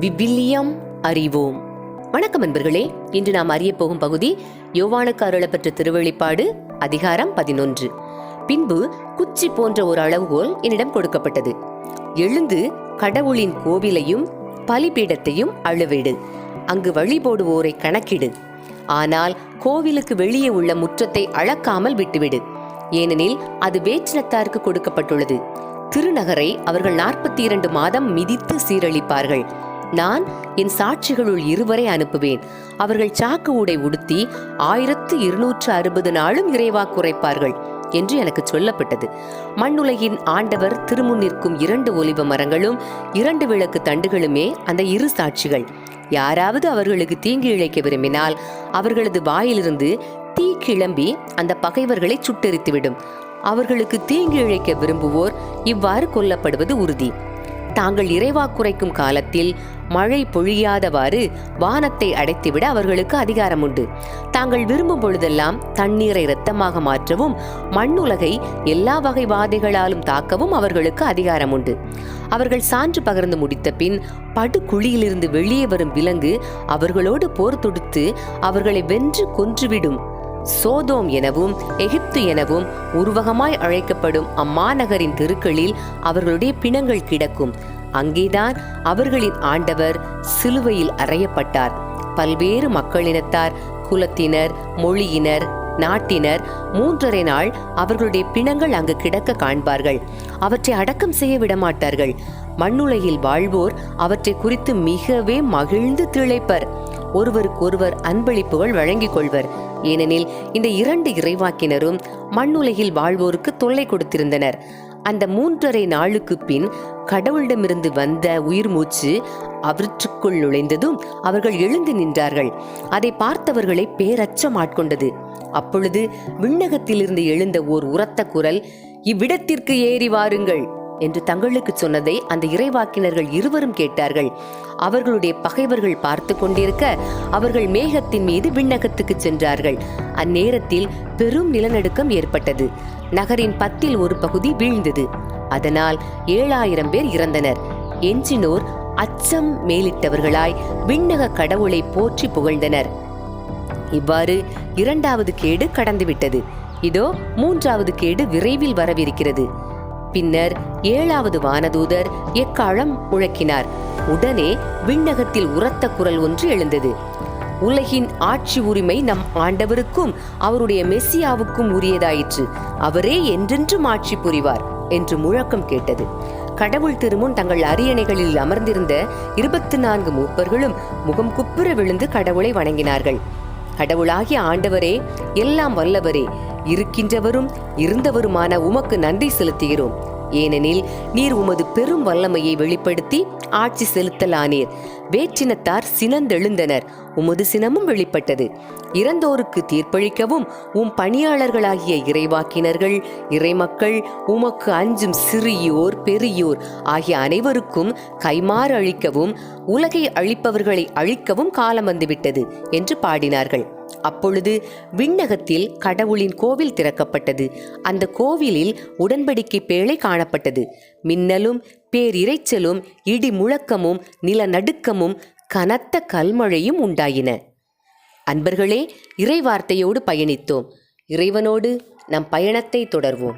விவிலியம் அறிவோம். வணக்கம் நண்பர்களே இன்று நாம் அறிய போகும் பகுதி யோவானுக்கு அருளப்பெற்ற திருவெளிப்பாடு அதிகாரம் பதினொன்று. பின்பு குச்சி போன்ற ஒரு அளவுகோல் என்னிடம் கொடுக்கப்பட்டது. எழுந்து கடவுளின் கோவிலையும் பலிபீடத்தையும் அழுவிடு. அங்கு வழி போடுவோரை கணக்கிடு. ஆனால் கோவிலுக்கு வெளியே உள்ள முற்றத்தை அளக்காமல் விட்டுவிடு. ஏனெனில் அது வேற்றினத்தாருக்கு கொடுக்கப்பட்டுள்ளது. திருநகரை அவர்கள் நாற்பத்தி இரண்டு மாதம் மிதித்து சீரழிப்பார்கள். நான் என் சாட்சிகளுள் இருவரை அனுப்புவேன். அவர்கள் சாக்கு உடை உடுத்தி ஆயிரத்து இருநூற்று அறுபது நாளும் இறைவா குறைப்பார்கள் என்று எனக்கு சொல்லப்பட்டது. மண்ணுலகின் ஆண்டவர் திருமுன் நிற்கும் இரண்டு ஒலிவ மரங்களும் இரண்டு விளக்கு தண்டுகளுமே அந்த இரு சாட்சிகள். யாராவது அவர்களுக்கு தீங்கு இழைக்க விரும்பினால் அவர்களது வாயிலிருந்து தீ கிளம்பி அந்த பகைவர்களை சுட்டெரித்துவிடும். அவர்களுக்கு தீங்கு இழைக்க விரும்புவோர் இவ்வாறு கொல்லப்படுவது உறுதி. தாங்கள் இறைவா குறைக்கும் காலத்தில் மழை பொழியாதவாறு வானத்தை அடைத்துவிட அவர்களுக்கு அதிகாரம் உண்டு. தாங்கள் விரும்பும் பொழுதெல்லாம் தண்ணீரை இரத்தமாக மாற்றவும் மண்ணுலகை எல்லா வகை வாதைகளாலும் தாக்கவும் அவர்களுக்கு அதிகாரம் உண்டு. அவர்கள் சான்று பகர்ந்து முடித்த பின் படுகுழியிலிருந்து வெளியே வரும் விலங்கு அவர்களோடு போர் தொடுத்து அவர்களை வென்று கொன்றுவிடும். சோதோம் எனவும் எகிப்து எனவும் உருவகமாய் அழைக்கப்படும் அம்மாநகரின் தெருக்களில் அவர்களுடைய பிணங்கள் கிடக்கும். அங்கேதான் அவர்களின் ஆண்டவர் சிலுவையில் அறையப்பட்டார். பல்வேறு மக்களினத்தார் குலத்தினர் மொழியினர் நாட்டினர் மூன்றரை நாள் அவர்களுடைய பிணங்கள் அங்கு கிடக்க காண்பார்கள். அவற்றை அடக்கம் செய்ய விடமாட்டார்கள். மண்ணுலகில் வாழ்வோர் அவற்றை குறித்து மிகவே மகிழ்ந்து திளைப்பர். ஒருவருக்கொருவர் அன்பளிப்புகள் வழங்கிக் கொள்வர். ஏனெனில் இந்த இரண்டு இறைவாக்கினரும் மண்ணுலகில் வாழ்வோருக்கு தொல்லை கொடுத்திருந்தனர். அந்த மூன்றரை நாளுக்கு பின் கடவுளிடமிருந்து வந்த உயிர் மூச்சு அவற்றுக்குள் நுழைந்ததும் அவர்கள் எழுந்து நின்றார்கள். அதை பார்த்தவர்களை பேரச்சம் ஆட்கொண்டது. அப்பொழுது விண்ணகத்திலிருந்து எழுந்த ஓர் உரத்த குரல் இவ்விடத்திற்கு ஏறி வாருங்கள். என்று தங்களுக்கு சொன்னதை அந்த இறைவாக்கினர்கள் இருவரும் கேட்டார்கள். அவர்களுடைய பகைவர்கள் பார்த்து கொண்டிருக்க அவர்கள் மேகத்தின் மீது விண்ணகத்துக்கு சென்றார்கள். அந்நேரத்தில் பெரும் நிலநடுக்கம் ஏற்பட்டது. நகரின் பத்தில் ஒரு பகுதி வீழ்ந்தது. அதனால் ஏழாயிரம் பேர் இறந்தனர். எஞ்சினோர் அச்சம் மேலிட்டவர்களாய் விண்ணக கடவுளை போற்றி புகழ்ந்தனர். இவ்வாறு இரண்டாவது கேடு கடந்துவிட்டது. இதோ மூன்றாவது கேடு விரைவில் வரவிருக்கிறது. பின்னர் ஏழாவது வானதூதர் எக்காலம் முழக்கினார் உடனே விண்ணகத்தில் உரத்த குரல் ஒன்று எழுந்தது. உலகின் ஆட்சி உரிமை நம் ஆண்டவருக்கும் அவருடைய மெஸ்ஸியாவுக்கும் உரியதாயிற்று. அவரே என்றென்றும் ஆட்சி புரிவார் என்று முழக்கம் கேட்டது. கடவுள் திருமுன் தங்கள் அரியணைகளில் அமர்ந்திருந்த இருபத்தி நான்கு மூப்பர்களும் முகம் குப்புற விழுந்து கடவுளை வணங்கினார்கள். கடவுளாகிய ஆண்டவரே எல்லாம் வல்லவரே இருக்கின்றவரும் இருந்தவருமான உமக்கு நன்றி செலுத்துகிறோம். ஏனெனில் நீர் உமது பெரும் வல்லமையை வெளிப்படுத்தி ஆட்சி செலுத்தலானீர். வேற்றினத்தார் சினந்தெழுந்தனர் உமது சினமும் வெளிப்பட்டது. இறந்தோருக்கு தீர்ப்பளிக்கவும் உம் பணியாளர்களாகிய இறைவாக்கினர்கள் இறைமக்கள் உமக்கு அஞ்சும் சிறியோர் பெரியோர் ஆகிய அனைவருக்கும் கைமாறு அழிக்கவும் உலகை அழிப்பவர்களை அழிக்கவும் காலம் வந்துவிட்டது என்று பாடினார்கள். அப்பொழுது விண்ணகத்தில் கடவுளின் கோவில் திறக்கப்பட்டது. அந்த கோவிலில் உடன்படிக்கை பேழை காணப்பட்டது. மின்னலும் பேரிரைச்சலும் இடி முழக்கமும் நிலநடுக்கமும் கனத்த கல்மழையும் உண்டாயின. அன்பர்களே இறைவார்த்தையோடு பயணித்தோம். இறைவனோடு நம் பயணத்தை தொடர்வோம்.